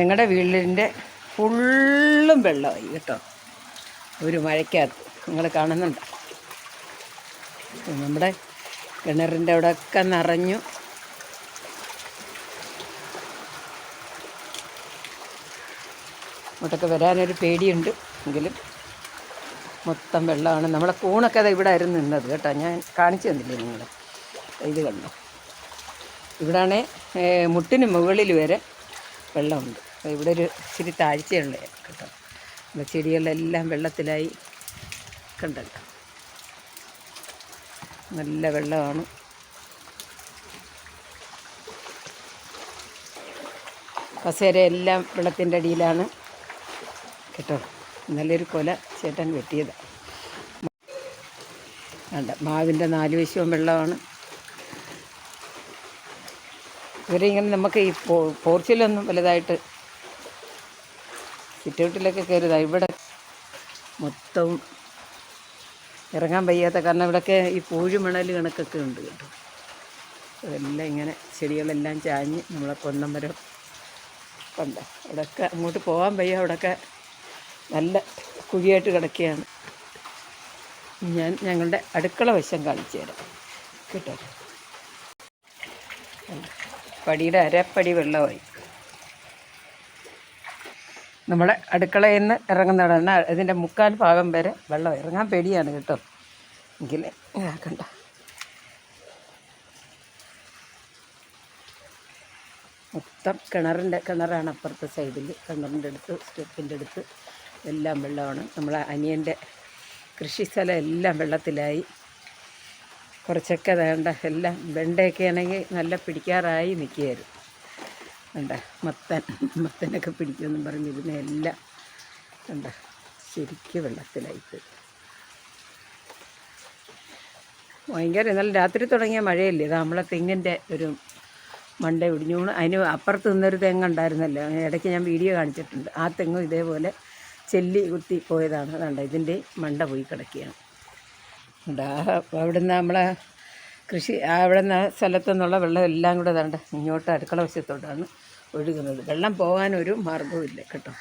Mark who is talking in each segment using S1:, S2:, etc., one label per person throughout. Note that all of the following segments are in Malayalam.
S1: ഞങ്ങളുടെ വീടിന്റെ ഫുള്ളും വെള്ളമായി കേട്ടോ. ഒരു മഴയ്ക്കകത്ത്. നിങ്ങൾ കാണുന്നുണ്ട്? നമ്മുടെ കിണറിന്റെ അവിടെയൊക്കെ നിറഞ്ഞു. ഇങ്ങോട്ടൊക്കെ വരാനൊരു പേടിയുണ്ട് എങ്കിലും മൊത്തം വെള്ളമാണ്. നമ്മളെ കൂണൊക്കെ അത് ഇവിടെ ആയിരുന്നു നിന്നത് കേട്ടോ. ഞാൻ കാണിച്ചു തന്നില്ലേ നിങ്ങൾ ഇത് കണ്ടോ? ഇവിടാണേ മുട്ടിന് മുകളിൽ വരെ വെള്ളമുണ്ട്. അപ്പോൾ ഇവിടെ ഒരു ഇച്ചിരി താഴ്ചയുണ്ട് കേട്ടോ. നമ്മുടെ ചെടികളെല്ലാം വെള്ളത്തിലായി കണ്ടല്ലോ. നല്ല വെള്ളമാണ്. കസേര എല്ലാം വെള്ളത്തിന്റെ അടിയിലാണ് കേട്ടോ. നല്ലൊരു കൊല ചേട്ടൻ വെട്ടിയതാണ് വേണ്ട മാവിന്റെ നാല് വശവും വെള്ളമാണ്. ഇവരെ ഇങ്ങനെ നമുക്ക് ഈ പോർച്ചിലൊന്നും വലുതായിട്ട് സിറ്റൗട്ടിലൊക്കെ കയറിയത് ഇവിടെ മൊത്തവും ഇറങ്ങാൻ വയ്യാത്ത കാരണം ഇവിടെയൊക്കെ ഈ പൂഴുമണൽ കണക്കൊക്കെ ഉണ്ട് കേട്ടോ. അതെല്ലാം ഇങ്ങനെ ചെടികളെല്ലാം ചാഞ്ഞ് നമ്മളെ കൊന്നമരം കണ്ട. അവിടെയൊക്കെ അങ്ങോട്ട് പോകാൻ വയ്യ അവിടെയൊക്കെ നല്ല കുഴിയായിട്ട് കിടക്കുകയാണ്. ഞാൻ ഞങ്ങളുടെ അടുക്കള വശം കാണിച്ചു തരാം. കേട്ടോ. പടിയുടെ അരപ്പടി വെള്ളമായി. നമ്മുടെ അടുക്കളയിൽ നിന്ന് ഇറങ്ങുന്നതാണ് ഇതിന്റെ മുക്കാൽ ഭാഗം വരെ വെള്ളം ഇറങ്ങാൻ പേടിയാണ് കേട്ടോ. എങ്കിൽ ഇതാക്കണ്ട മൊത്തം കിണറിന്റെ കിണറാണ് അപ്പുറത്തെ സൈഡിൽ കിണറിന്റെ അടുത്ത് സ്റ്റെപ്പിന്റെ അടുത്ത് എല്ലാം വെള്ളമാണ്. നമ്മളെ അനിയന്റെ കൃഷി സ്ഥലം എല്ലാം വെള്ളത്തിലായി. കുറച്ചൊക്കെ വേണ്ട എല്ലാം വെണ്ടയൊക്കെ ആണെങ്കിൽ നല്ല പിടിക്കാറായി നിൽക്കുകയായിരുന്നു. വേണ്ട മത്തൻ മത്തനൊക്കെ പിടിക്കുമെന്നും പറഞ്ഞിരുന്ന എല്ലാം കണ്ട ശരിക്കും വെള്ളത്തിലായിട്ട് ഭയങ്കര ഇന്നലെ രാത്രി തുടങ്ങിയ മഴയല്ലേ ഇത് നമ്മളെ തെങ്ങിന്റെ ഒരു മണ്ട ഇടിഞ്ഞൂണ് അതിന് അപ്പുറത്ത് നിന്നൊരു തെങ്ങുണ്ടായിരുന്നല്ലോ ഇടയ്ക്ക് ഞാൻ വീഡിയോ കാണിച്ചിട്ടുണ്ട്. ആ തെങ്ങും ഇതേപോലെ ചെല്ലി കുത്തി പോയതാണ്. അതുകൊണ്ട് ഇതിന്റെ മണ്ട പോയി കിടക്കുകയാണ്. ഉണ്ട് ആ അവിടുന്ന് നമ്മളെ കൃഷി അവിടെ നിന്ന് സ്ഥലത്തു നിന്നുള്ള വെള്ളം എല്ലാം കൂടെ അതുകൊണ്ട് ഇങ്ങോട്ട് അടുക്കള വശത്തോട്ടാണ്. ഒഴുകുന്നത്. വെള്ളം പോകാനൊരു മാർഗവുമില്ല കേട്ടോ.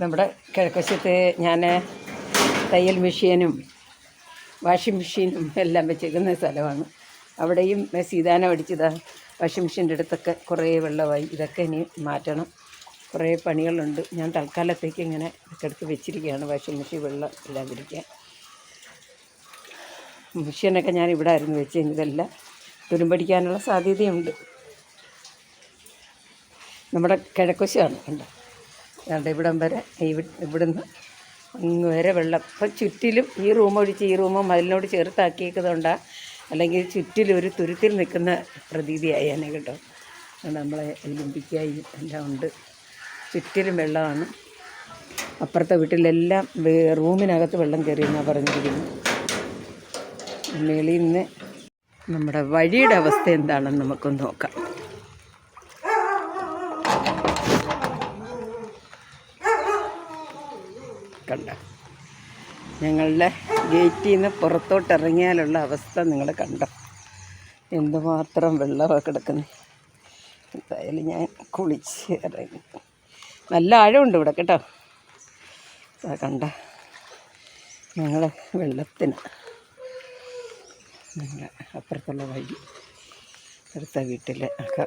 S1: നമ്മുടെ കിഴക്കശത്ത് ഞാൻ തയ്യൽ മെഷീനും വാഷിംഗ് മെഷീനും എല്ലാം വെച്ചിരിക്കുന്ന സ്ഥലമാണ്. അവിടെയും സീതാനം അടിച്ചതാ വാഷിംഗ് മെഷീന്റെ അടുത്തൊക്കെ കുറേ വെള്ളമായി. ഇതൊക്കെ ഇനി മാറ്റണം. കുറേ പണികളുണ്ട്. ഞാൻ തൽക്കാലത്തേക്ക് ഇങ്ങനെ ഇടയ്ക്കിടയ്ക്ക് വെച്ചിരിക്കുകയാണ്. വാഷിംഗ് മെഷീൻ വെള്ളം ഇല്ലാതിരിക്കാൻ. മെഷീനൊക്കെ ഞാൻ ഇവിടെ ആയിരുന്നു വെച്ച് ഇതെല്ലാം തുരുമ്പടിക്കാനുള്ള സാധ്യതയുണ്ട്. നമ്മുടെ കിഴക്കുശിയാണ് കണ്ടോ? അതുകൊണ്ട് ഇവിടം വരെ ഇവി- ഇവിടുന്ന് അങ്ങ് വരെ വെള്ളം. ഇപ്പം ചുറ്റിലും ഈ റൂം ഒഴിച്ച് ഈ റൂമും മതിലിനോട് ചേർത്താക്കിയേക്കുന്നതുകൊണ്ടാണ് അല്ലെങ്കിൽ ചുറ്റിലും ഒരു തുരുത്തിൽ നിൽക്കുന്ന പ്രതീതിയായേനെ കേട്ടോ. നമ്മളെ ലിമ്പിക്കായി എല്ലാം ഉണ്ട്. ചുറ്റിലും വെള്ളമാണ്. അപ്പുറത്തെ വീട്ടിലെല്ലാം റൂമിനകത്ത് വെള്ളം കയറിയെന്നാണ് പറഞ്ഞിരിക്കുന്നത്. മേളിൽ നിന്ന് നമ്മുടെ വഴിയുടെ അവസ്ഥ എന്താണെന്ന് നമുക്കൊന്ന് നോക്കാം. ഞങ്ങളുടെ ഗേറ്റിൽ നിന്ന് പുറത്തോട്ട് ഇറങ്ങിയാലുള്ള അവസ്ഥ നിങ്ങൾ കണ്ടോ? എന്തുമാത്രം വെള്ളമൊക്കെ കിടക്കുന്നത് എന്തായാലും ഞാൻ കുളിച്ച് ഇറങ്ങി. നല്ല ആഴമുണ്ട് ഇവിടെ കേട്ടോ. കണ്ട. ഞങ്ങൾ വെള്ളത്തിന്. ഞങ്ങൾ അപ്പുറത്തുള്ള വഴി അടുത്ത വീട്ടിലെ ഒക്കെ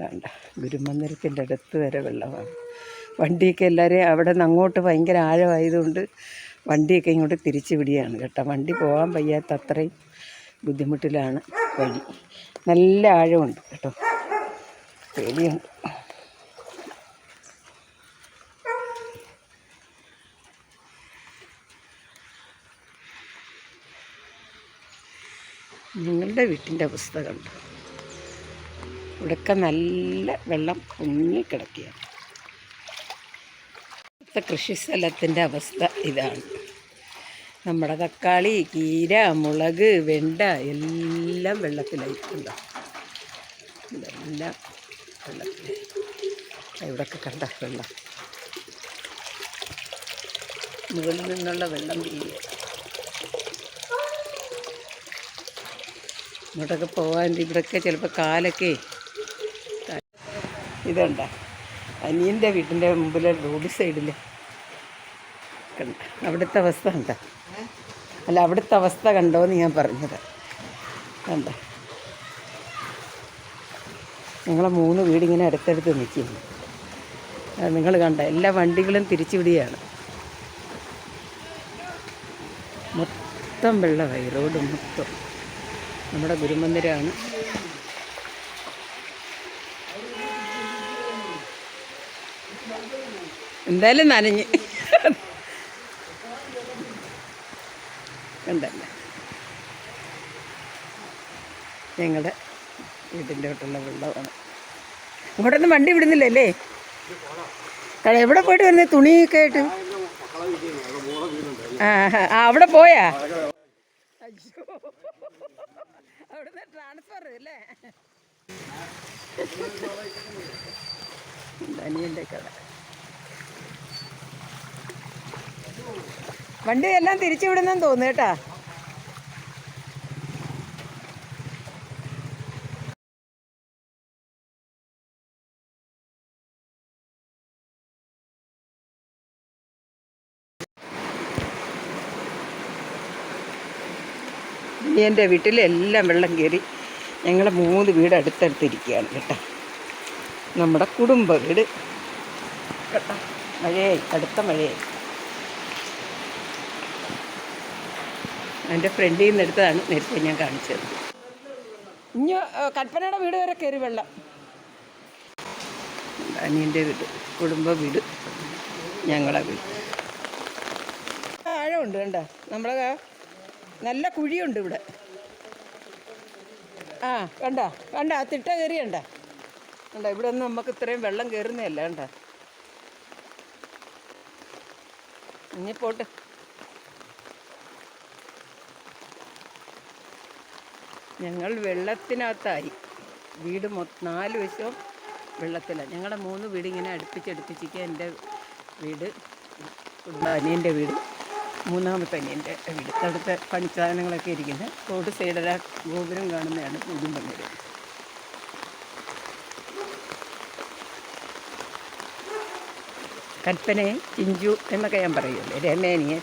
S1: വേണ്ട ഗുരുമന്ദിരത്തിന്റെ അടുത്ത് വരെ വെള്ളമാണ്. വണ്ടിയൊക്കെ എല്ലാവരെയും അവിടെ നിന്ന് അങ്ങോട്ട് ഭയങ്കര ആഴമായതുകൊണ്ട് വണ്ടിയൊക്കെ ഇങ്ങോട്ട് തിരിച്ചു വിടുകയാണ് കേട്ടോ. വണ്ടി പോകാൻ വയ്യാത്ത അത്രയും ബുദ്ധിമുട്ടിലാണ് വഴി നല്ല ആഴമുണ്ട് കേട്ടോ. പേടിയുണ്ട്. നിങ്ങളുടെ വീട്ടിന്റെ അവസ്ഥ കണ്ടു? ഇവിടെയൊക്കെ നല്ല വെള്ളം പൊങ്ങി ഇവിടുത്തെ കൃഷി സ്ഥലത്തിന്റെ അവസ്ഥ ഇതാണ്. നമ്മുടെ തക്കാളി കീര മുളക് വെണ്ട എല്ലാം വെള്ളത്തിലായിട്ടുണ്ടോ. ഇതെല്ലാം വെള്ളത്തിലായി ഇവിടെയൊക്കെ കണ്ട വെള്ളം. മുകളിൽ നിന്നുള്ള വെള്ളം വീഴുക ഇങ്ങോട്ടൊക്കെ പോകാൻ ഇവിടെയൊക്കെ ചിലപ്പോൾ കാലൊക്കെ ഇതുണ്ട? അനിയന്റെ വീട്ടിന്റെ മുമ്പിലെ റോഡ് സൈഡിൽ കണ്ട അവിടുത്തെ അവസ്ഥ കണ്ട? അല്ല അവിടുത്തെ അവസ്ഥ കണ്ടോ എന്ന് ഞാൻ പറഞ്ഞത്. കണ്ട? ഞങ്ങളെ മൂന്ന് വീടിങ്ങനെ അടുത്തടുത്ത് നിൽക്കുന്നു. നിങ്ങൾ കണ്ട? എല്ലാ വണ്ടികളും തിരിച്ചുവിടുകയാണ് മൊത്തം വെള്ളമായി റോഡ് മൊത്തം. നമ്മുടെ ഗുരുമന്ദിരമാണ് എന്തായാലും നനഞ്ഞ്. കണ്ടല്ല ഞങ്ങളുടെ വീട്ടിന്റെ തൊട്ടുള്ള വെള്ളമാണ്. ഇങ്ങോട്ടൊന്നും വണ്ടി വിടുന്നില്ലല്ലേ കള എവിടെ പോയിട്ട് വരുന്നത് തുണിയൊക്കെ ആയിട്ട്? ആ ആ, അവിടെ പോയാ? അയ്യോ. അവിടുന്ന് ട്രാൻസ്ഫർ അല്ലേ? അനിയന്റെ കട. വണ്ടി എല്ലാം തിരിച്ചു വിടുന്നെന്ന് തോന്നുന്നു കേട്ടാ. എന്റെ വീട്ടിലെല്ലാം വെള്ളം കയറി ഞങ്ങളെ മൂന്ന് വീട് അടുത്തടുത്തിരിക്കുകയാണ് കേട്ടോ. നമ്മുടെ കുടുംബ വീട്. കേട്ടോ മഴയായി അടുത്ത മഴയായി. എന്റെ ഫ്രണ്ടിൽ നിന്ന് എടുത്തതാണ് നേരത്തെ ഞാൻ കാണിച്ചത്. ഇനി കൽപ്പനയുടെ വീട് വരെ കയറി വെള്ളം. അനിയന്റെ വീട് കുടുംബ വീട് ഞങ്ങളെ വീട്. ആഴമുണ്ട് കണ്ട? നമ്മളെ നല്ല കുഴിയുണ്ട് ഇവിടെ. ആ കണ്ട? കണ്ട? ആ തിട്ട കയറി കണ്ട? കണ്ട? ഇവിടെ ഒന്നും നമുക്ക് ഇത്രയും വെള്ളം കയറുന്നതല്ല കണ്ട? ഇനി പോട്ട്. ഞങ്ങൾ വെള്ളത്തിനകത്തായി. വീട് മൊ നാല് വശവും വെള്ളത്തിലാണ് ഞങ്ങളുടെ മൂന്ന് വീട് ഇങ്ങനെ അടുപ്പിച്ചടുപ്പിച്ചിരിക്കുക എന്റെ വീട് അനിയന്റെ വീട് മൂന്നാമത്തെ അനിയന്റെ വീട്. അവിടുത്തെ പണിസാധനങ്ങളൊക്കെ ഇരിക്കുന്നത് റോഡ് സൈഡിലെ ഗോപുരം കാണുന്നതാണ് കുടുംബനീര് കൽപ്പനയെ ചിഞ്ചു എന്നൊക്കെ ഞാൻ പറയുമല്ലേ രമേനിയെ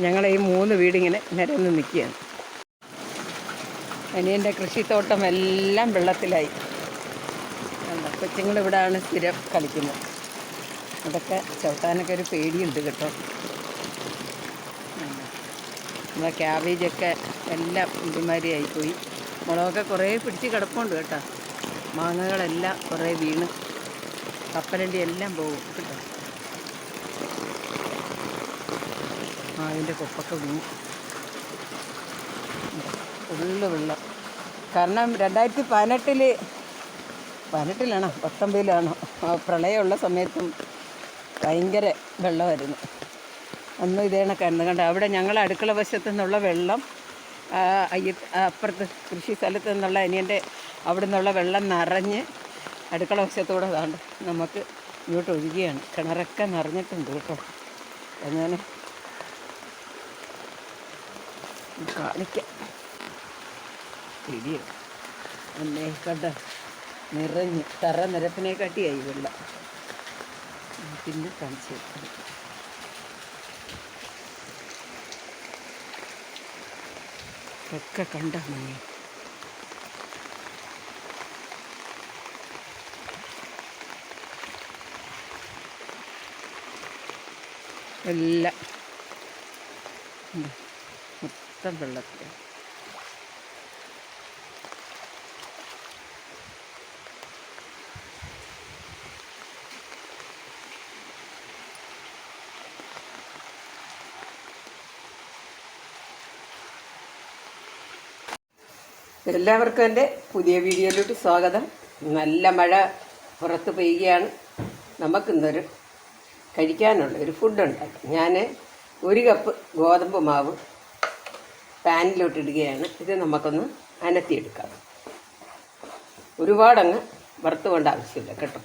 S1: ഞങ്ങളെ ഈ മൂന്ന് വീടിങ്ങനെ നിരന്ന് നിൽക്കുകയാണ്. അനിയന്റെ കൃഷിത്തോട്ടം എല്ലാം വെള്ളത്തിലായി. കൊച്ചുങ്ങൾ ഇവിടെയാണ് സ്ഥിരം കളിക്കുന്നത്. അതൊക്കെ ചവിട്ടാനൊക്കെ ഒരു പേടിയുണ്ട് കേട്ടോ. നമ്മളെ ക്യാബേജൊക്കെ എല്ലാം ഇതുമാതിരിയായിപ്പോയി മുളകൊക്കെ കുറേ പിടിച്ച് കിടപ്പുണ്ട് കേട്ടോ. മാങ്ങകളെല്ലാം കുറേ വീണ്. കപ്പലണ്ടി എല്ലാം പോകും കേട്ടോ. മാവിന്റെ കൊപ്പൊക്കെ വീണു. ഫുള്ള് വെള്ളം. കാരണം രണ്ടായിരത്തി പതിനെട്ടിൽ പതിനെട്ടിലാണോ പത്തൊമ്പതിലാണോ പ്രളയമുള്ള സമയത്തും ഭയങ്കര വെള്ളമായിരുന്നു. അന്നും ഇതേ കണക്കായിരുന്നു കണ്ട അവിടെ ഞങ്ങൾ അടുക്കള വശത്തു നിന്നുള്ള വെള്ളം അപ്പുറത്ത് കൃഷി സ്ഥലത്ത് നിന്നുള്ള അനിയന്റെ അവിടെ നിന്നുള്ള വെള്ളം നിറഞ്ഞ് അടുക്കള വശത്തൂടെ അതാണ്ട് നമുക്ക് ഇങ്ങോട്ട് ഒഴുകിയാണ്. കിണറൊക്കെ നിറഞ്ഞിട്ടുണ്ട് കേട്ടോ. അങ്ങനെ കാണിക്കാം. പിടിയോ. എന്നെ കണ്ട നിറഞ്ഞ് തറ നിരപ്പിനെ കാട്ടിയായി വെള്ളം. പിന്നെ കാണിച്ചു. ഒക്കെ കണ്ട മണി എല്ലാം. മൊത്തം വെള്ളത്തിൽ എല്ലാവർക്കും എന്റെ പുതിയ വീഡിയോയിലോട്ട് സ്വാഗതം. നല്ല മഴ പുറത്ത് പെയ്യുകയാണ്. നമുക്കിന്നൊരു കഴിക്കാനുള്ള ഒരു ഫുഡ് ഉണ്ടാക്കാം. ഞാൻ ഒരു കപ്പ് ഗോതമ്പ് മാവ് പാനിലോട്ട് ഇടുകയാണ്. ഇത് നമുക്കൊന്ന് അനത്തിയെടുക്കാം. ഒരുപാടങ്ങ് വറുത്തുകൊണ്ട് ആവശ്യമില്ല കേട്ടോ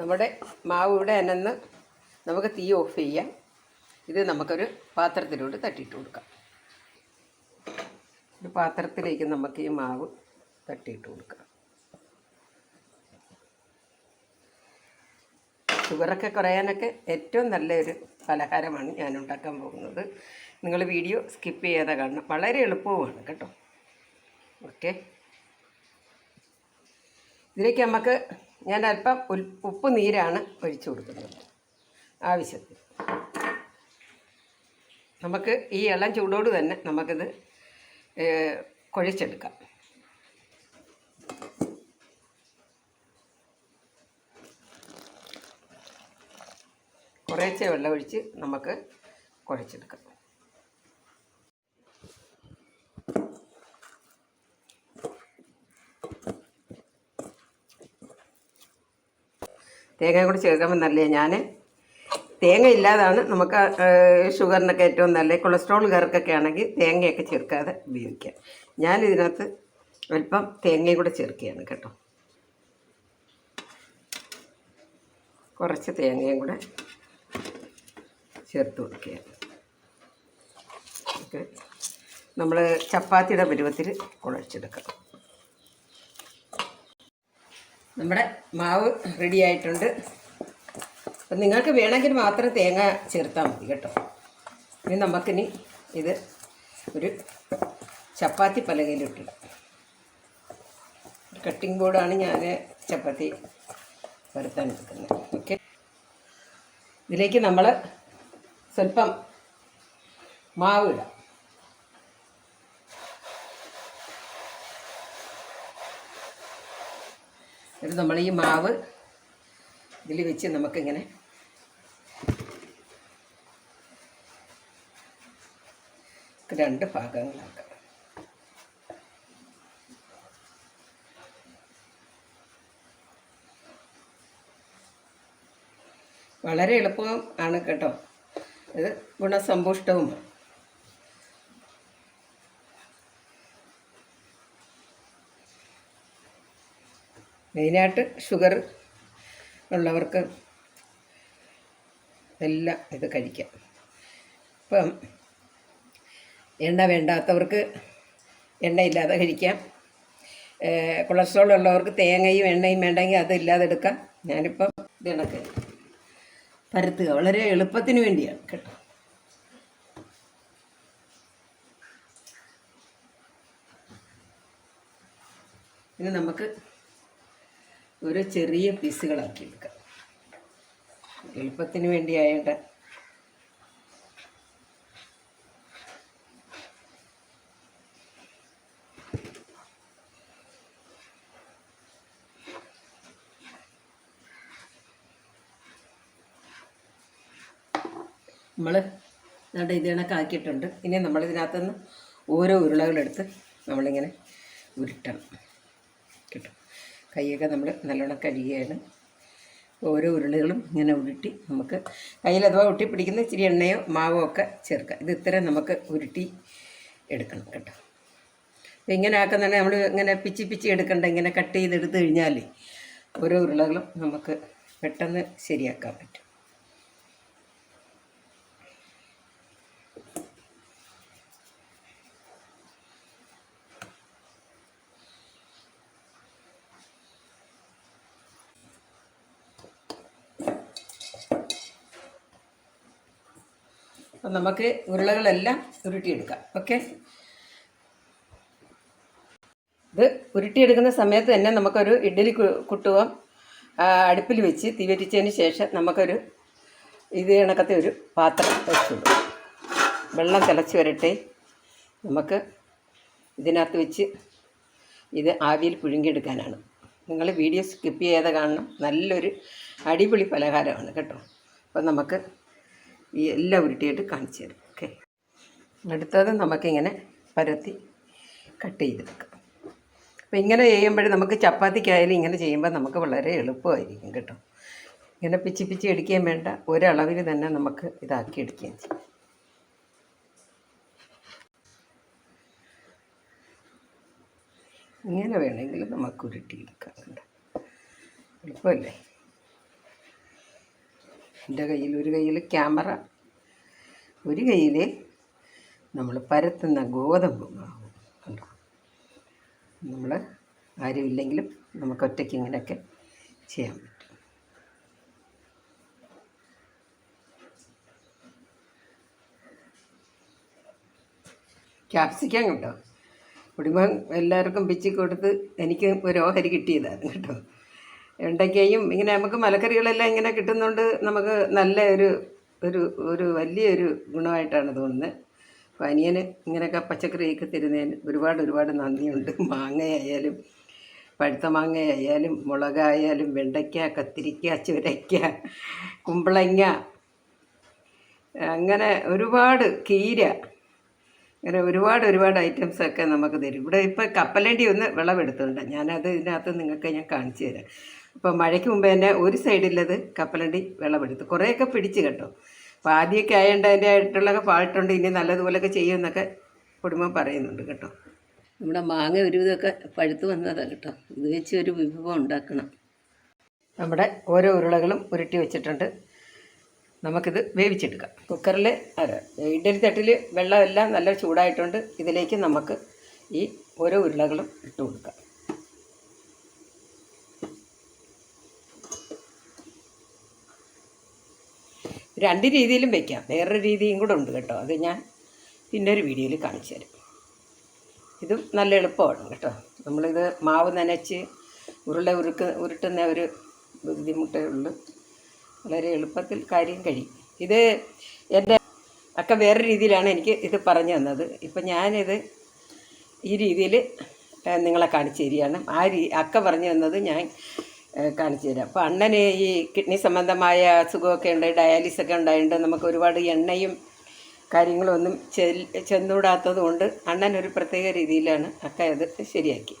S1: നമ്മുടെ മാവ് ഇവിടെ അനന്ന് നമുക്ക് തീ ഓഫ് ചെയ്യാം. ഇത് നമുക്കൊരു പാത്രത്തിലോട്ട് തട്ടിയിട്ട് കൊടുക്കാം. ഒരു പാത്രത്തിലേക്ക് നമുക്ക് ഈ മാവ് തട്ടിയിട്ട് കൊടുക്കാം. ഷുഗറൊക്കെ കുറയാനൊക്കെ ഏറ്റവും നല്ലൊരു പലഹാരമാണ് ഞാൻ ഉണ്ടാക്കാൻ പോകുന്നത്. നിങ്ങൾ വീഡിയോ സ്കിപ്പ് ചെയ്യാതെ കാണണം. വളരെ എളുപ്പവുമാണ് കേട്ടോ. ഓക്കെ. ഇതിലേക്ക് നമുക്ക് ഞാൻ അല്പം ഉപ്പ് നീരാണ് ഒഴിച്ചു കൊടുക്കുന്നത്. ആവശ്യത്തിൽ നമുക്ക് ഈ ഇളം ചൂടോട് തന്നെ നമുക്കിത് കുഴച്ചെടുക്കാം. കുറേശ്ശെ വെള്ളം ഒഴിച്ച് നമുക്ക് കുഴച്ചെടുക്കാം. തേങ്ങ കൂടി ചേർക്കുമ്പോൾ നല്ലത്. ഞാൻ തേങ്ങ ഇല്ലാതാണ് നമുക്ക് ഷുഗറിനൊക്കെ ഏറ്റവും നല്ല കൊളസ്ട്രോളുകാർക്കൊക്കെ ആണെങ്കിൽ തേങ്ങയൊക്കെ ചേർക്കാതെ ഉപയോഗിക്കാം. ഞാൻ ഇതിനകത്ത് അല്പം തേങ്ങയും കൂടെ ചേർക്കുകയാണ് കേട്ടോ. കുറച്ച് തേങ്ങയും കൂടെ ചേർത്ത് കൊടുക്കുകയാണ്. നമ്മൾ ചപ്പാത്തിയുടെ പരുവത്തിൽ കുഴച്ചെടുക്കാം. നമ്മുടെ മാവ് റെഡി ആയിട്ടുണ്ട്. അപ്പം നിങ്ങൾക്ക് വേണമെങ്കിൽ മാത്രം തേങ്ങ ചേർത്താൽ മതി കേട്ടോ. ഇനി നമുക്കിനി ഇത് ഒരു ചപ്പാത്തി പലകയിലിട്ടിടാം കട്ടിംഗ് ബോർഡാണ് ഞാൻ ചപ്പാത്തി വരുത്താൻ എടുക്കുന്നത്. ഓക്കെ ഇതിലേക്ക് നമ്മൾ സ്വല്പം മാവ് ഇടാം. എന്നിട്ട് നമ്മൾ ഈ മാവ് ഇതിൽ വെച്ച് നമുക്കിങ്ങനെ രണ്ട് ഭാഗങ്ങളാക്കാം. വളരെ എളുപ്പം ആണ് കേട്ടോ. ഇത് ഗുണസമ്പുഷ്ടവുമാണ്. മെയിനായിട്ട് ഷുഗർ ഉള്ളവർക്ക് എല്ലാം ഇത് കഴിക്കാം. ഇപ്പം എണ്ണ വേണ്ടാത്തവർക്ക് എണ്ണയില്ലാതെ കഴിക്കാം. കൊളസ്ട്രോൾ ഉള്ളവർക്ക് തേങ്ങയും എണ്ണയും വേണ്ടെങ്കിൽ അതില്ലാതെ എടുക്കാം. ഞാനിപ്പം ഇതിണക്ക് പരത്തുക. വളരെ എളുപ്പത്തിന് വേണ്ടിയാണ് കേട്ടോ. ഇനി നമുക്ക് ഒരു ചെറിയ പീസുകളാക്കി എടുക്കാം. എളുപ്പത്തിന് വേണ്ടി ആയണ്ട നമ്മൾ നമ്മുടെ ഇത് കണക്ക് ആക്കിയിട്ടുണ്ട്. ഇനി നമ്മളിതിനകത്തുനിന്ന് ഓരോ ഉരുളകളെടുത്ത് നമ്മളിങ്ങനെ ഉരുട്ടണം. കൈയൊക്കെ നമ്മൾ നല്ലോണം കഴുകിയാണ്. ഓരോ ഉരുളകളും ഇങ്ങനെ ഉരുട്ടി നമുക്ക് കയ്യിൽ അഥവാ ഒട്ടി പിടിക്കുന്ന ഇച്ചിരി എണ്ണയോ മാവോ ഒക്കെ ചേർക്കുക. ഇത് ഇത്രയും നമുക്ക് ഉരുട്ടി എടുക്കണം കേട്ടോ. ഇങ്ങനെ ആക്കുന്നുണ്ടെങ്കിൽ നമ്മൾ ഇങ്ങനെ പിച്ചി പിച്ചി എടുക്കണ്ട. ഇങ്ങനെ കട്ട് ചെയ്തെടുത്ത് കഴിഞ്ഞാൽ ഓരോ ഉരുളകളും നമുക്ക് പെട്ടെന്ന് ശരിയാക്കാൻ പറ്റും. അപ്പം നമുക്ക് ഉരുളകളെല്ലാം ഉരുട്ടിയെടുക്കാം. ഓക്കെ? ഇത് ഉരുട്ടിയെടുക്കുന്ന സമയത്ത് തന്നെ നമുക്കൊരു ഇഡ്ഡലി കുട്ടുവം അടുപ്പിൽ വെച്ച് തീവറ്റിച്ചതിന് ശേഷം നമുക്കൊരു ഇത് കണക്കത്തെ ഒരു പാത്രം വെച്ചുള്ളൂ വെള്ളം തിളച്ച് വരട്ടെ. നമുക്ക് ഇതിനകത്ത് വെച്ച് ഇത് ആവിയിൽ പുഴുങ്ങിയെടുക്കാനാണ്. നിങ്ങൾ വീഡിയോ സ്കിപ്പ് ചെയ്യാതെ കാണണം. നല്ലൊരു അടിപൊളി പലഹാരമാണ് കേട്ടോ. അപ്പം നമുക്ക് ഈ എല്ലാം ഉരുട്ടിയിട്ട് കാണിച്ചു തരും. ഓക്കെ? അടുത്തത് നമുക്കിങ്ങനെ പരത്തി കട്ട് ചെയ്തെടുക്കാം. അപ്പോൾ ഇങ്ങനെ ചെയ്യുമ്പോൾ നമുക്ക് ചപ്പാത്തിക്കായാലും ഇങ്ങനെ ചെയ്യുമ്പോൾ നമുക്ക് വളരെ എളുപ്പമായിരിക്കും കേട്ടോ. ഇങ്ങനെ പിച്ചി പിച്ചി എടുക്കുകയും വേണ്ട. ഒരളവിൽ തന്നെ നമുക്ക് ഇതാക്കി എടുക്കുകയും ചെയ്യും. ഇങ്ങനെ വേണമെങ്കിൽ നമുക്ക് ഉരുട്ടിയെടുക്കാം. എളുപ്പമല്ലേ? എന്റെ കയ്യിൽ ഒരു കയ്യിൽ ക്യാമറ ഒരു കയ്യിൽ നമ്മൾ പരത്തുന്ന ഗോതമ്പ് കണ്ടോ? നമ്മൾ ആരുമില്ലെങ്കിലും നമുക്ക് ഒറ്റയ്ക്ക് ഇങ്ങനെയൊക്കെ ചെയ്യാൻ പറ്റും. ക്യാപ്സിക്കം കേട്ടോ. കുടുംബം എല്ലാവർക്കും പിച്ചി കൊടുത്ത് എനിക്ക് ഒരു ഓഹരി കിട്ടിയതാണ് കേട്ടോ. വെണ്ടയ്ക്കയും ഇങ്ങനെ നമുക്ക് മലക്കറികളെല്ലാം ഇങ്ങനെ കിട്ടുന്നതുകൊണ്ട് നമുക്ക് നല്ല ഒരു ഒരു ഒരു വലിയൊരു ഗുണമായിട്ടാണ് തോന്നുന്നത് അപ്പോൾ അനിയന് ഇങ്ങനെയൊക്കെ പച്ചക്കറിയൊക്കെ തരുന്നതിന് ഒരുപാട് ഒരുപാട് നന്ദിയുണ്ട്. മാങ്ങയായാലും പഴുത്ത മാങ്ങയായാലും മുളകായാലും വെണ്ടയ്ക്ക കത്തിരിക്ക ചുരയ്ക്ക കുമ്പളങ്ങ അങ്ങനെ ഒരുപാട് കീര അങ്ങനെ ഒരുപാട് ഒരുപാട് ഐറ്റംസൊക്കെ നമുക്ക് തരും. ഇവിടെ ഇപ്പോൾ കപ്പലണ്ടി ഒന്ന് വിളവെടുത്തിട്ടുണ്ട്. ഞാനത് ഇതിനകത്ത് നിങ്ങൾക്ക് ഞാൻ കാണിച്ചു തരാം. അപ്പോൾ മഴയ്ക്ക് മുമ്പ് തന്നെ ഒരു സൈഡിലത് കപ്പലണ്ടി വെള്ളമെടുത്തു. കുറേയൊക്കെ പിടിച്ച് കേട്ടോ. അപ്പോൾ ആദ്യമൊക്കെ ആയതുകൊണ്ട് അതിന്റെ ആയിട്ടുള്ള ഫാൾട്ടുണ്ട് ഇനി നല്ലതുപോലെയൊക്കെ ചെയ്യുമെന്നൊക്കെ കുടുംബം പറയുന്നുണ്ട് കേട്ടോ. നമ്മുടെ മാങ്ങ ഒരു ഇതൊക്കെ പഴുത്ത് വന്നതാണ് കേട്ടോ. ഇത് വെച്ച് ഒരു വിഭവം ഉണ്ടാക്കണം. നമ്മുടെ ഓരോ ഉരുളകളും ഉരുട്ടി വെച്ചിട്ടുണ്ട്. നമുക്കിത് വേവിച്ചെടുക്കാം. കുക്കറിൽ അര ഇഡലി തട്ടിൽ വെള്ളമെല്ലാം നല്ല ചൂടായിട്ടുണ്ട്. ഇതിലേക്ക് നമുക്ക് ഈ ഓരോ ഉരുളകളും ഇട്ട് കൊടുക്കാം. രണ്ട് രീതിയിലും വയ്ക്കാം വേറൊരു രീതിയും കൂടെ ഉണ്ട് കേട്ടോ. അത് ഞാൻ പിന്നെ ഒരു വീഡിയോയിൽ കാണിച്ചു തരും. ഇതും നല്ല എളുപ്പമാണ് കേട്ടോ. നമ്മളിത് മാവ് നനച്ച് ഉരുള ഉരുക്ക് ഉരുട്ടുന്ന ഒരു ബുദ്ധിമുട്ടേ ഉള്ളൂ. വളരെ എളുപ്പത്തിൽ കാര്യം കഴിയും ഇത് എന്റെ ഒക്കെ വേറെ രീതിയിലാണ് എനിക്ക് ഇത് പറഞ്ഞു തന്നത്. ഇപ്പം ഞാനിത് ഈ രീതിയിൽ നിങ്ങളെ കാണിച്ചു തരികയാണ്. ആ രീ അക്ക പറഞ്ഞു തന്നത് ഞാൻ കാണിച്ചു തരാം. അപ്പോൾ അണ്ണന് ഈ കിഡ്നി സംബന്ധമായ അസുഖമൊക്കെ ഉണ്ട് ഡയാലിസൊക്കെ ഉണ്ടായിട്ടുണ്ട്. നമുക്ക് ഒരുപാട് എണ്ണയും കാര്യങ്ങളൊന്നും ചെന്നൂടാത്തത് കൊണ്ട് അണ്ണൻ ഒരു പ്രത്യേക രീതിയിലാണ് അക്ക അത് ശരിയാക്കി.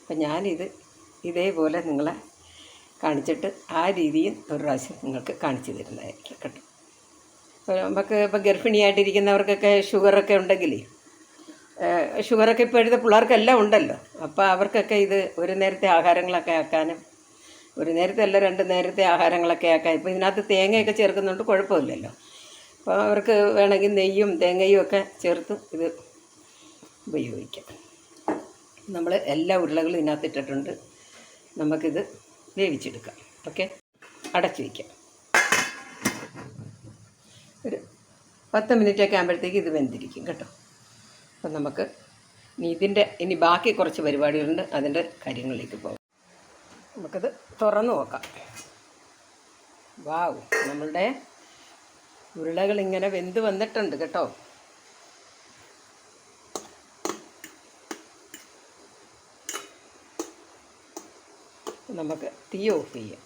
S1: അപ്പം ഞാനിത് ഇതേപോലെ നിങ്ങളെ കാണിച്ചിട്ട് ആ രീതിയിൽ ഒരു പ്രാവശ്യം നിങ്ങൾക്ക് കാണിച്ചു തരുന്നതായിരിക്കും കേട്ടോ. അപ്പോൾ നമുക്ക് ഇപ്പോൾ ഗർഭിണിയായിട്ടിരിക്കുന്നവർക്കൊക്കെ ഷുഗറൊക്കെ ഉണ്ടെങ്കിൽ ഷുഗറൊക്കെ ഇപ്പോഴത്തെ പിള്ളേർക്കെല്ലാം ഉണ്ടല്ലോ. അപ്പോൾ അവർക്കൊക്കെ ഇത് ഒരു നേരത്തെ ആഹാരങ്ങളൊക്കെ ആക്കാനും ഒരു നേരത്തെ അല്ല രണ്ട് നേരത്തെ ആഹാരങ്ങളൊക്കെ ആക്കാൻ ഇപ്പോൾ ഇതിനകത്ത് തേങ്ങയൊക്കെ ചേർക്കുന്നുണ്ട് കുഴപ്പമില്ലല്ലോ. അപ്പോൾ അവർക്ക് വേണമെങ്കിൽ നെയ്യും തേങ്ങയും ഒക്കെ ചേർത്ത് ഇത് ഉപയോഗിക്കാം. നമ്മൾ എല്ലാ ഉരുളകളും ഇതിനകത്ത് ഇട്ടിട്ടുണ്ട്. നമുക്കിത് വേവിച്ചെടുക്കാം. ഓക്കെ? അടച്ചു വയ്ക്കാം ഒരു പത്ത് മിനിറ്റൊക്കെ ആകുമ്പോഴത്തേക്ക് ഇത് വെന്തിരിക്കും കേട്ടോ. അപ്പം നമുക്ക് ഇനി ഇതിന്റെ ഇനി ബാക്കി കുറച്ച് പരിപാടികളുണ്ട്. അതിന്റെ കാര്യങ്ങളിലേക്ക് പോകാം. നമുക്കത് തുറന്നു നോക്കാം. വാവ് നമ്മളുടെ ഉരുളകൾ ഇങ്ങനെ വെന്ത് വന്നിട്ടുണ്ട് കേട്ടോ. നമുക്ക് തീ ഓഫ് ചെയ്യാം.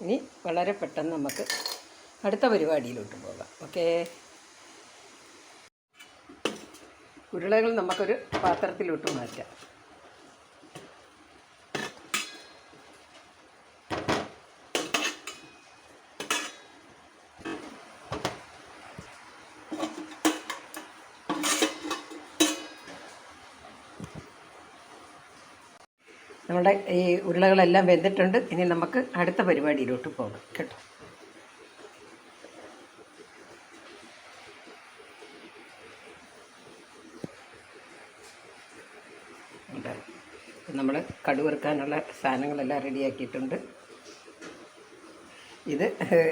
S1: ഇനി വളരെ പെട്ടെന്ന് നമുക്ക് അടുത്ത പരിപാടിയിലോട്ട് പോകാം. ഓക്കേ? ഉരുളകൾ നമുക്കൊരു പാത്രത്തിലോട്ട് മാറ്റാം നമ്മുടെ ഈ ഉരുളകളെല്ലാം വെന്തിട്ടുണ്ട്. ഇനി നമുക്ക് അടുത്ത പരിപാടിയിലോട്ട് പോകാം. കേട്ടോ? നമ്മൾ കടുവറുക്കാനുള്ള സാധനങ്ങളെല്ലാം റെഡിയാക്കിയിട്ടുണ്ട്. ഇത്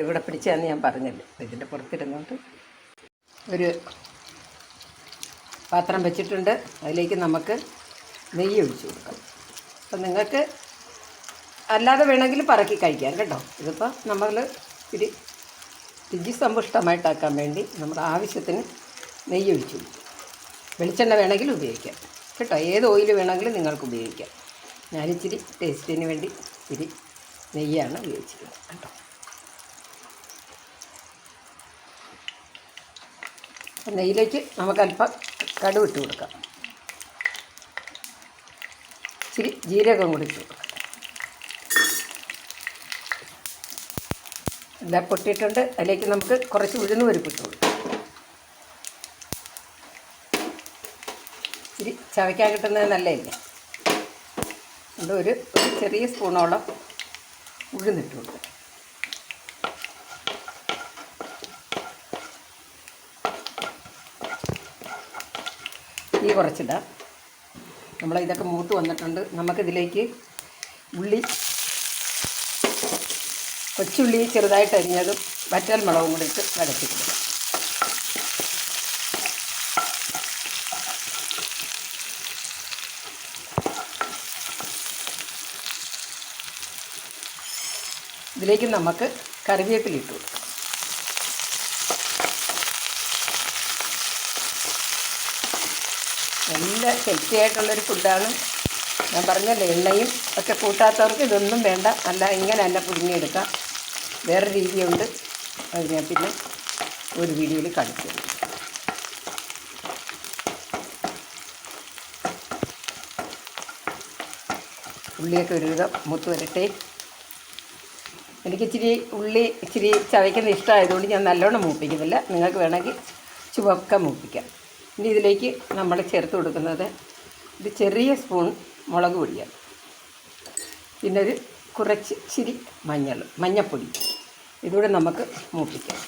S1: ഇവിടെ പിടിച്ചാന്ന് ഞാൻ പറഞ്ഞല്ലോ? ഇതിന്റെ പുറത്തിരുന്നുകൊണ്ട് ഒരു പാത്രം വെച്ചിട്ടുണ്ട്. അതിലേക്ക് നമുക്ക് നെയ്യ് ഒഴിച്ചു കൊടുക്കാം. അപ്പം നിങ്ങൾക്ക് അല്ലാതെ വേണമെങ്കിൽ പറക്കി കഴിക്കാം കേട്ടോ. ഇതിപ്പോൾ നമ്മൾ ഇത്തിരി രുചി സമ്പുഷ്ടമായിട്ടാക്കാൻ വേണ്ടി നമ്മുടെ ആവശ്യത്തിന് നെയ്യ് ഒഴിച്ചു വെളിച്ചെണ്ണ വേണമെങ്കിൽ ഉപയോഗിക്കാം. കേട്ടോ ഏത് ഓയിൽ വേണമെങ്കിലും നിങ്ങൾക്ക് ഉപയോഗിക്കാം. ഞാനിച്ചിരി ടേസ്റ്റിന് വേണ്ടി ഇച്ചിരി നെയ്യാണ് ഉപയോഗിച്ചിരുന്നത് കേട്ടോ. നെയ്യിലേക്ക് നമുക്ക് അല്പം കടുവിട്ട് കൊടുക്കാം. ഇച്ചിരി ജീരകം കൂടി ഇട്ട് കൊടുക്കാം. ഇതാ പൊട്ടിയിട്ടുണ്ട്. അതിലേക്ക് നമുക്ക് കുറച്ച് ഉഴുന്ന് പരിപ്പിട്ടു കൊടുക്കും. ഇച്ചിരി ചവയ്ക്കാൻ കിട്ടുന്നത് നല്ലതല്ലേ? അതുകൊണ്ട് ഒരു ഒരു ചെറിയ സ്പൂണോളം ഉഴുന്നിട്ടുണ്ട് ഈ കുറച്ചിടാം. നമ്മൾ ഇതൊക്കെ മൂത്ത് വന്നിട്ടുണ്ട്. നമുക്കിതിലേക്ക് ഉള്ളി കൊച്ചുള്ളി ചെറുതായിട്ട് അരിഞ്ഞതും വറ്റൽ മുളകും കൂടി ഇട്ട് വരട്ടി ഇതിലേക്ക് നമുക്ക് കറിവേപ്പില ഇട്ട് നല്ല ഹെൽത്തി ആയിട്ടുള്ളൊരു ഫുഡാണ്. ഞാൻ പറഞ്ഞല്ലോ എണ്ണയും ഒക്കെ കൂട്ടാത്തവർക്ക് ഇതൊന്നും വേണ്ട. അല്ല ഇങ്ങനെ തന്നെ പുഴുങ്ങിയെടുക്കാം. വേറെ രീതിയുണ്ട് അത് ഞാൻ പിന്നെ ഒരു വീഡിയോയിൽ കാണിച്ചു ഉള്ളിയൊക്കെ ഒരുവിധം മൂത്ത് വരട്ടെ. എനിക്കിച്ചിരി ഉള്ളി ഇച്ചിരി ചവയ്ക്കുന്ന ഇഷ്ടമായതുകൊണ്ട് ഞാൻ നല്ലോണം മൂപ്പിക്കുന്നില്ല. നിങ്ങൾക്ക് വേണമെങ്കിൽ ചുവക്ക മൂപ്പിക്കാം. ഇനി ഇതിലേക്ക് നമ്മൾ ചേർത്ത് കൊടുക്കുന്നത് ഒരു ചെറിയ സ്പൂൺ മുളക് പൊടിയാണ്. പിന്നെ ഒരു കുറച്ച് ഇച്ചിരി മഞ്ഞൾ മഞ്ഞൾപ്പൊടി ഇതുകൂടെ നമുക്ക് മൂപ്പിക്കാം.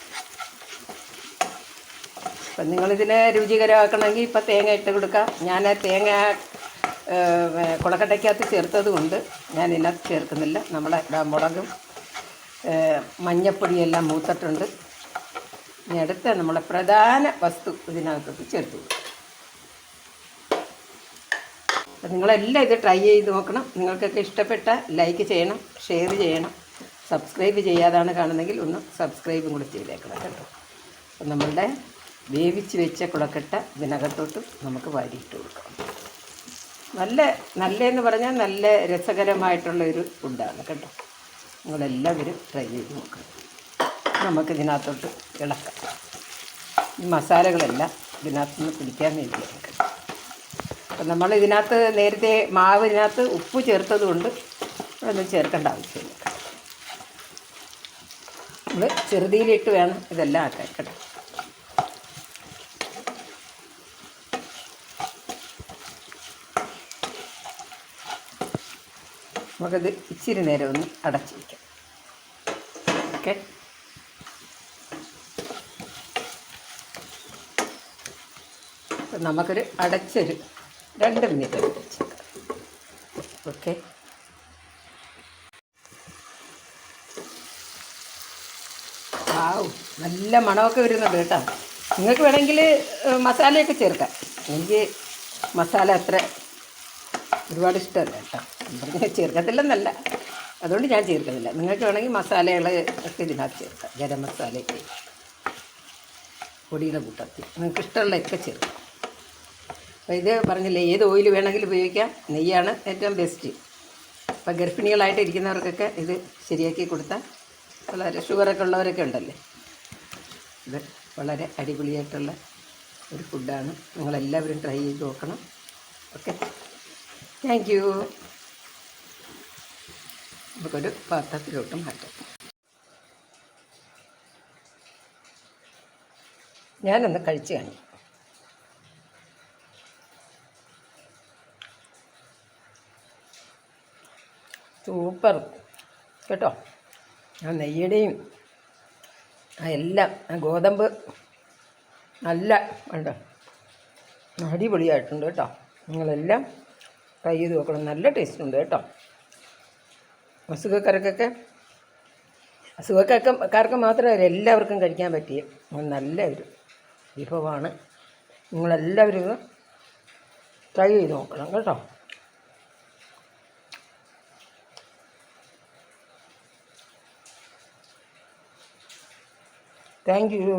S1: അപ്പം നിങ്ങളിതിനെ രുചികരമാക്കണമെങ്കിൽ ഇപ്പം തേങ്ങ ഇട്ട് കൊടുക്കാം. ഞാൻ തേങ്ങ കുളക്കട്ടയ്ക്കകത്ത് ചേർത്തത് കൊണ്ട് ഞാൻ ഇതിനകത്ത് ചേർക്കുന്നില്ല. നമ്മളെ ഇതാ മുളകും മഞ്ഞപ്പൊടിയെല്ലാം മൂത്തിട്ടുണ്ട്. ഇനി അടുത്ത നമ്മളെ പ്രധാന വസ്തു ഇതിനകത്ത് ചേർത്ത് കൊടുക്കും അപ്പം നിങ്ങളെല്ലാം ഇത് ട്രൈ ചെയ്ത് നോക്കണം. നിങ്ങൾക്കൊക്കെ ഇഷ്ടപ്പെട്ട ലൈക്ക് ചെയ്യണം ഷെയർ ചെയ്യണം. സബ്സ്ക്രൈബ് ചെയ്യാതാണ് കാണുന്നെങ്കിൽ ഒന്ന് സബ്സ്ക്രൈബും കൂടി ചെയ്തേക്കണം കേട്ടോ. അപ്പം നമ്മളുടെ വേവിച്ച് വെച്ച കുളക്കട്ട ഇതിനകത്തോട്ട് നമുക്ക് വാരിയിട്ട് കൊടുക്കാം. നല്ല നല്ലതെന്ന് പറഞ്ഞാൽ നല്ല രസകരമായിട്ടുള്ള ഒരു ഫുഡാണ് കേട്ടോ. നിങ്ങളെല്ലാവരും ട്രൈ ചെയ്ത് നോക്കണം. നമുക്ക് ഇതിനകത്തോട്ട് ഇളക്കാം. ഈ മസാലകളെല്ലാം ഇതിനകത്തുനിന്ന് പിടിക്കാൻ വേണ്ടി ഇളക്കാം അപ്പം നമ്മൾ ഇതിനകത്ത് നേരത്തെ മാവ് ഇതിനകത്ത് ഉപ്പ് ചേർത്തത് കൊണ്ട് ഒന്നും ചേർക്കേണ്ട ആവശ്യമില്ല. നമ്മൾ ചെറുതിയിലിട്ട് വേണം ഇതെല്ലാം ആക്കാൻ കേട്ടോ. നമുക്കത് ഇച്ചിരി നേരം ഒന്ന് അടച്ചു വയ്ക്കാം ഓക്കെ? നമുക്കൊരു അടച്ചൊരു രണ്ട് മിനിറ്റ് വെച്ചേക്കാം. ഓക്കെ. ആവു നല്ല മണമൊക്കെ വരുന്നുണ്ട് കേട്ടോ. നിങ്ങൾക്ക് വേണമെങ്കിൽ മസാലയൊക്കെ ചേർക്കാം. എനിക്ക് മസാല അത്ര ഒരുപാട് ഇഷ്ടമല്ല കേട്ടോ. പറഞ്ഞ ചേർക്കത്തില്ലെന്നല്ല. അതുകൊണ്ട് ഞാൻ ചേർക്കുന്നില്ല. നിങ്ങൾക്ക് വേണമെങ്കിൽ മസാലകൾ ഒക്കെ ഇതിനകത്ത് ചേർക്കാം. ഗരം മസാലയൊക്കെ. പൊടിയുടെ കൂട്ടത്തിൽ. നിങ്ങൾക്ക് ഇഷ്ടമുള്ളതൊക്കെ ചേർക്കാം. അപ്പോൾ ഇത് പറഞ്ഞില്ലേ ഏത് ഓയിൽ വേണമെങ്കിലും ഉപയോഗിക്കാം. നെയ്യാണ് ഏറ്റവും ബെസ്റ്റ് അപ്പോൾ ഗർഭിണികളായിട്ട് ഇരിക്കുന്നവർക്കൊക്കെ ഇത് ശരിയാക്കി കൊടുത്താൽ വളരെ ഷുഗറൊക്കെ ഉള്ളവരൊക്കെ ഉണ്ടല്ലേ? ഇത് വളരെ അടിപൊളിയായിട്ടുള്ള ഒരു ഫുഡാണ് നിങ്ങളെല്ലാവരും ട്രൈ ചെയ്ത് നോക്കണം. ഓക്കെ താങ്ക് യു നമുക്കൊരു പാത്രത്തിലോട്ട് മാറ്റാം. ഞാനൊന്ന് കഴിച്ച് കാണി സൂപ്പർ. കേട്ടോ? ആ നെയ്യുടെയും എല്ലാം ഗോതമ്പ് നല്ല ഉണ്ട് അടിപൊളിയായിട്ടുണ്ട് കേട്ടോ. നിങ്ങളെല്ലാം ട്രൈ ചെയ്ത് നോക്കണം. നല്ല ടേസ്റ്റ് ഉണ്ട് കേട്ടോ. അസുഖക്കാർക്കൊക്കെ അസുഖക്കാർക്ക് കാർക്ക് മാത്രമല്ല എല്ലാവർക്കും കഴിക്കാൻ പറ്റിയ നല്ല ഒരു വിഭവമാണ്. നിങ്ങളെല്ലാവരും ട്രൈ ചെയ്ത് നോക്കണം കേട്ടോ. Thank you